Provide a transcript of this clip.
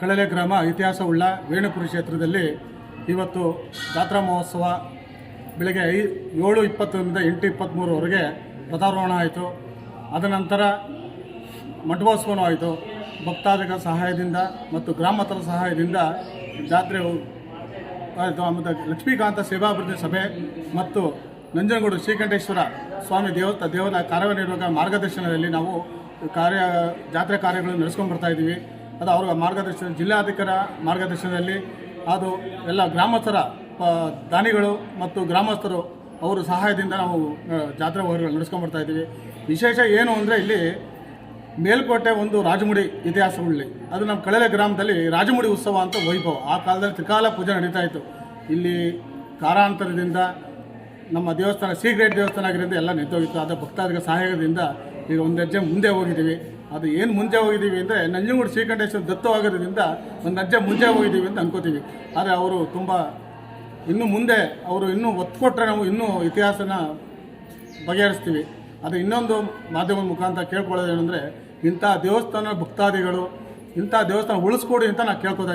ಕಳಲೆ ಗ್ರಾಮ ಇತಿಹಾಸವುಳ್ಳ ವೇಣುಪುರಿ ಕ್ಷೇತ್ರದಲ್ಲಿ ಇವತ್ತು ಜಾತ್ರಾ ಮಹೋತ್ಸವ ಬೆಳಗ್ಗೆ ಐ ಏಳು ಇಪ್ಪತ್ತರಿಂದ ಎಂಟು ಇಪ್ಪತ್ತ್ಮೂರವರೆಗೆ ಪದಾರೋಹಣ ಆಯಿತು. ಅದ ನಂತರ ಮಂಟಪೋತ್ಸವನೂ ಭಕ್ತಾದಿಗಳ ಸಹಾಯದಿಂದ ಮತ್ತು ಗ್ರಾಮಸ್ಥರ ಸಹಾಯದಿಂದ ಜಾತ್ರೆ ಆಮೇಲೆ ಲಕ್ಷ್ಮೀಕಾಂತ ಸೇವಾಭಿವೃದ್ಧಿ ಸಭೆ ಮತ್ತು ನಂಜನಗೂಡು ಶ್ರೀಕಂಠೇಶ್ವರ ಸ್ವಾಮಿ ದೇವತ ದೇವರ ಕಾರ್ಯನಿರ್ವಾಹಕ ಮಾರ್ಗದರ್ಶನದಲ್ಲಿ ನಾವು ಕಾರ್ಯ ಜಾತ್ರೆ ಕಾರ್ಯಗಳನ್ನು ನಡೆಸ್ಕೊಂಡು ಬರ್ತಾ ಇದ್ದೀವಿ. ಅದು ಅವರ ಮಾರ್ಗದರ್ಶನ, ಜಿಲ್ಲಾಧಿಕಾರ ಮಾರ್ಗದರ್ಶನದಲ್ಲಿ. ಅದು ಎಲ್ಲ ಗ್ರಾಮಸ್ಥರ ದಾನಿಗಳು ಮತ್ತು ಗ್ರಾಮಸ್ಥರು ಅವರ ಸಹಾಯದಿಂದ ನಾವು ಜಾತ್ರೆ ವ್ಯವಹಾರಗಳು ನಡೆಸ್ಕೊಂಡು ಬರ್ತಾ ಇದ್ದೀವಿ. ವಿಶೇಷ ಏನು ಅಂದರೆ ಇಲ್ಲಿ ಮೇಲ್ಕೋಟೆ ಒಂದು ರಾಜಮುಡಿ ಇತಿಹಾಸ ಇತಿಹಾಸವುಳ್ಳಿ ಅದು ನಮ್ಮ ಕಳಲೆ ಗ್ರಾಮದಲ್ಲಿ ರಾಜಮುಡಿ ಉತ್ಸವ ಅಂತ ವೈಭವ. ಆ ಕಾಲದಲ್ಲಿ ತ್ರಿಕಾಲ ಪೂಜೆ ನಡೀತಾ ಇತ್ತು ಇಲ್ಲಿ ಕಾರಾಂತರದಿಂದ ನಮ್ಮ ದೇವಸ್ಥಾನ ಸೀಕ್ರೆಟ್ ದೇವಸ್ಥಾನ ಆಗಿರೋದು ಎಲ್ಲ ನಿಂತೋಗಿತ್ತು ಅದು ಭಕ್ತಾದಿಗಳ ಸಹಾಯದಿಂದ ಈಗ ಒಂದು ಹೆಜ್ಜೆ ಮುಂದೆ ಹೋಗಿದ್ದೀವಿ. ಅದು ಏನು ಮುಂದೆ ಹೋಗಿದ್ದೀವಿ ಅಂದರೆ ನಂಜನಗೂಡು ಶ್ರೀಕಂಠೇಶ್ವರ ದತ್ತವಾಗಿರೋದ್ರಿಂದ ಒಂದು ಹೆಜ್ಜೆ ಮುಂದೆ ಹೋಗಿದ್ದೀವಿ ಅಂತ ಅನ್ಕೋತೀವಿ. ಆದರೆ ಅವರು ತುಂಬ ಇನ್ನು ಮುಂದೆ, ಅವರು ಇನ್ನೂ ಒತ್ತು ಕೊಟ್ಟರೆ ನಾವು ಇನ್ನೂ ಇತಿಹಾಸನ ಬಗೆಹರಿಸ್ತೀವಿ. ಅದು ಇನ್ನೊಂದು ಮಾಧ್ಯಮದ ಮುಖಾಂತರ ಕೇಳ್ಕೊಳ್ಳೋದೇನೆಂದರೆ ಇಂಥ ದೇವಸ್ಥಾನ ಭಕ್ತಾದಿಗಳು ಇಂಥ ದೇವಸ್ಥಾನ ಉಳಿಸ್ಕೊಡಿ ಅಂತ ನಾನು ಕೇಳ್ಕೊತಾ